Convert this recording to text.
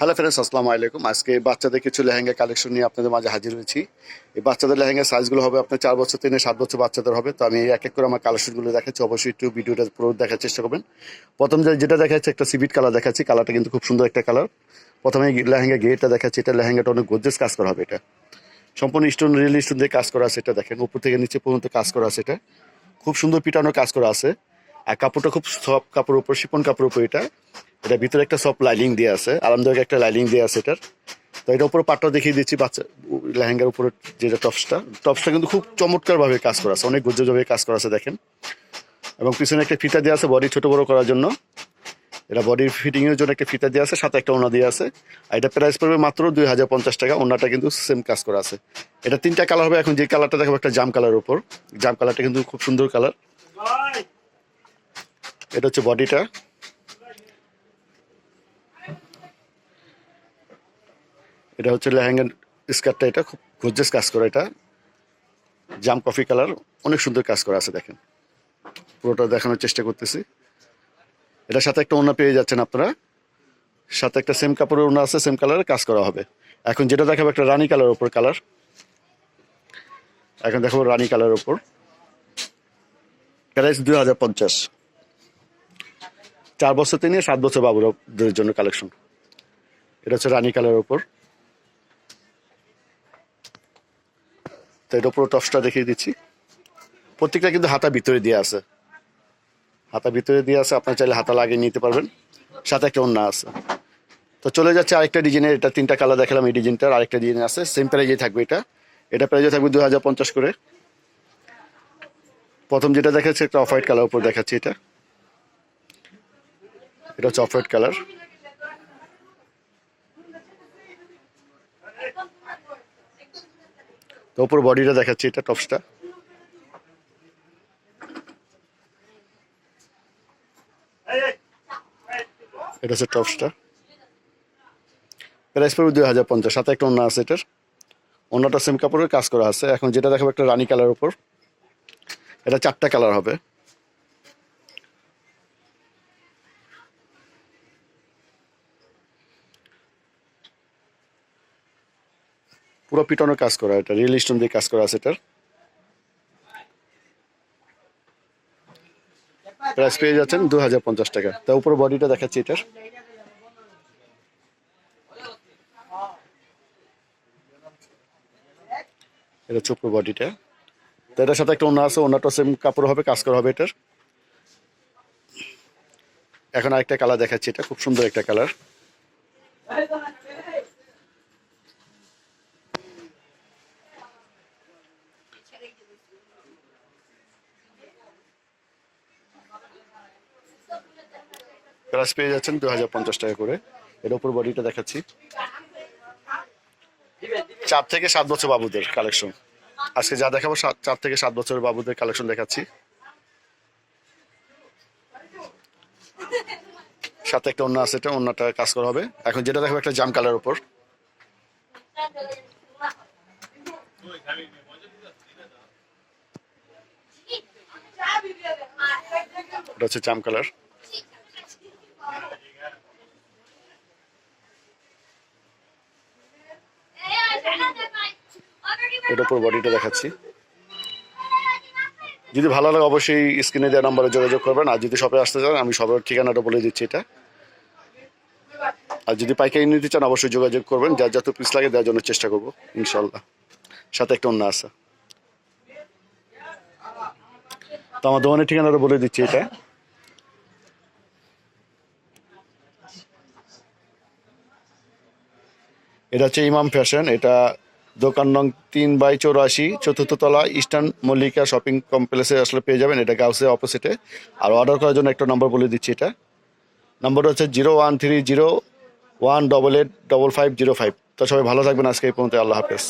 Hello friends আসসালামু আলাইকুম আজকে বাচ্চাদের কিছু লেহেঙ্গা কালেকশন নিয়ে আপনাদের মাঝে হাজির হয়েছি। এই বাচ্চাদের লেহেঙ্গা সাইজগুলো হবে আপনার চার বছর থেকে সাত বছর বাচ্চাদের হবে। তো আমি এক এক করে আমার কালেকশনগুলো দেখাচ্ছি। অবশ্যই একটু ভিডিওটা পুরো দেখার চেষ্টা করবেন। প্রথম যেটা দেখাচ্ছে, একটা সিভিট কালার দেখাচ্ছি। কালারটা কিন্তু খুব সুন্দর একটা কালার প্রথমে লেহেঙ্গা গেটটা দেখাচ্ছি। এটা লেহেঙ্গাটা অনেক গোজেস কাজ করা হবে এটা। সম্পূর্ণ স্টোন রিয়েল স্টোন দিয়ে কাজ করা আছে এটা দেখেন। উপর থেকে নিচে পর্যন্ত কাজ করা আছে এটা। খুব সুন্দর পিটানো কাজ করা আছে। আর কাপড়টা খুব সফট কাপড় উপর শিপন কাপড় উপর এটা। এটা ভিতরে একটা সফট লাইনিং দিয়ে আছে, আরামদায়ক একটা লাইনিং দিয়ে আছে এটার। তো এটা উপরে পাটটা দেখিয়ে দিচ্ছি, বাচ্চা, লেহেঙ্গার উপরে যেটা টপসটা। টপসটা কিন্তু খুব চমৎকারভাবে কাজ করা আছে, অনেক গুজ্জভাবে কাজ করা আছে, দেখেন। এবং পিছনে একটা ফিতা দেওয়া আছে বডি ছোট বড় করার জন্য। এটা বডির ফিটিং এর জন্য একটা ফিতা দেওয়া আছে, সাথে একটা ওনা দিয়ে আছে। আর এটা প্রাইস পড়বে মাত্র দুই হাজার পঞ্চাশ টাকা, ওনাটা কিন্তু সেম কাজ করা আছে। এটা তিনটা কালার হবে, এখন যে কালারটা দেখাবো, একটা জাম কালার উপর। জাম কালারটা কিন্তু খুব সুন্দর কালার। এটা হচ্ছে বডিটা। এটা হচ্ছে লেহেঙ্গা স্কার্টটা, এটা খুব গর্জাস কাজ করা এটা। জাম কফি কালার, অনেক সুন্দর কাজ করা আছে, দেখেন। পুরোটা দেখানোর চেষ্টা করতেছি। এটার সাথে একটা ওনা পেয়ে যাচ্ছেন আপনারা। সাথে একটা সেম কাপড়ের ওনা আছে সেম কালারের কাজ করা হবে। এখন যেটা দেখাবো একটা রানী কালার ওপর কালার। এখন দেখাবো রানী কালার ওপর প্রাইস দুই হাজার পঞ্চাশ। চার বছর থেকে নিয়ে সাত বছর বাবুদের জন্য কালেকশন এটা হচ্ছে রানী কালার ওপর তো এটা পুরো টপসটা দেখিয়ে দিচ্ছি। প্রত্যেকটা কিন্তু হাতা ভিতরে দিয়ে আছে। হাতা ভিতরে দিয়ে আছে, আপনার চাইলে হাতা লাগিয়ে নিতে পারবেন। সাথে একটা অন্য আছে। তো চলে যাচ্ছে আরেকটা ডিজাইনের এটা তিনটা কালার দেখালাম এই ডিজাইনটার আরেকটা ডিজাইন আছে। সেম প্রাইজে থাকবে এটা। এটা প্রাইজে থাকবে দু হাজার পঞ্চাশ করে। প্রথম যেটা দেখাচ্ছে একটা অফ হোয়াইট কালার উপর দেখাচ্ছি এটা। এটা হচ্ছে অফ হোয়াইট কালার তো ওপর বডিটা দেখাচ্ছি, এটা টপসটা। এটা হচ্ছে টপসটা। প্রাইস পড়বে দুই হাজার পঞ্চাশ, সাথে একটা অন্য আছে এটার। অন্যটা সেম কাপড়ের কাজ করা আছে। এখন যেটা দেখাবো একটা রানী কালার উপর। এটা চারটা কালার হবে। পুরো পিটনের কাজ করা, এটা রিয়েল স্টোন দিয়ে কাজ করা আছে এটার। প্রাইস পেয়ে যাচ্ছেন দু হাজার পঞ্চাশ টাকা। তা উপরে বডিটা দেখাচ্ছি এটার। এটা উপরে বডিটা তো এটার সাথে একটা ওনা আছে ওনাটা সেম কাপড় হবে, কাজ করা হবে এটার। এখন আরেকটা কালার দেখাচ্ছি এটা, খুব সুন্দর একটা কালার প্রাইস পেয়ে যাচ্ছেন দু হাজার পঞ্চাশ টাকা করে। এর উপর বডিটা দেখাচ্ছি। চার থেকে সাত বছর বাবুদের কালেকশন আজকে যা দেখাবো চার থেকে সাত বছরের বাবুদের কালেকশন দেখাচ্ছি। সাথে একটা অন্য আছে, এটা অন্যটা কাজ করা হবে। এখন যেটা দেখাবো, একটা জাম কালার উপর। এটা হচ্ছে জাম কালার এটার উপর বডিটা দেখাচ্ছি। যদি ভালো লাগে অবশ্যই স্ক্রিনে দেওয়া নাম্বারে যোগাযোগ করবেন। আর যদি শপে আসতে চান, আমি সবার ঠিকানাটা বলে দিচ্ছি এটা। আর যদি পাইকারি নিতে চান, অবশ্যই যোগাযোগ করবেন। যার যত পিস লাগে, দেওয়ার জন্য চেষ্টা করব ইনশাল্লাহ সাথে একটা অন্য আছে। তো আমার দোকানের ঠিকানাটা বলে দিচ্ছি এটা। এটা হচ্ছে ইমাম ফ্যাশন এটা দোকান নং তিন বাই চৌরাশি, চতুর্থ তলা ইস্টার্ন মল্লিকা শপিং কমপ্লেক্সে আসলে পেয়ে যাবেন। এটা গাউসের অপোজিটে আর অর্ডার করার জন্য একটা নম্বর বলে দিচ্ছি এটা। নম্বরটা হচ্ছে zero one three zero one double eight double five zero five. তো সবাই ভালো থাকবেন আজকে এই পর্যন্ত আল্লাহ হাফেজ।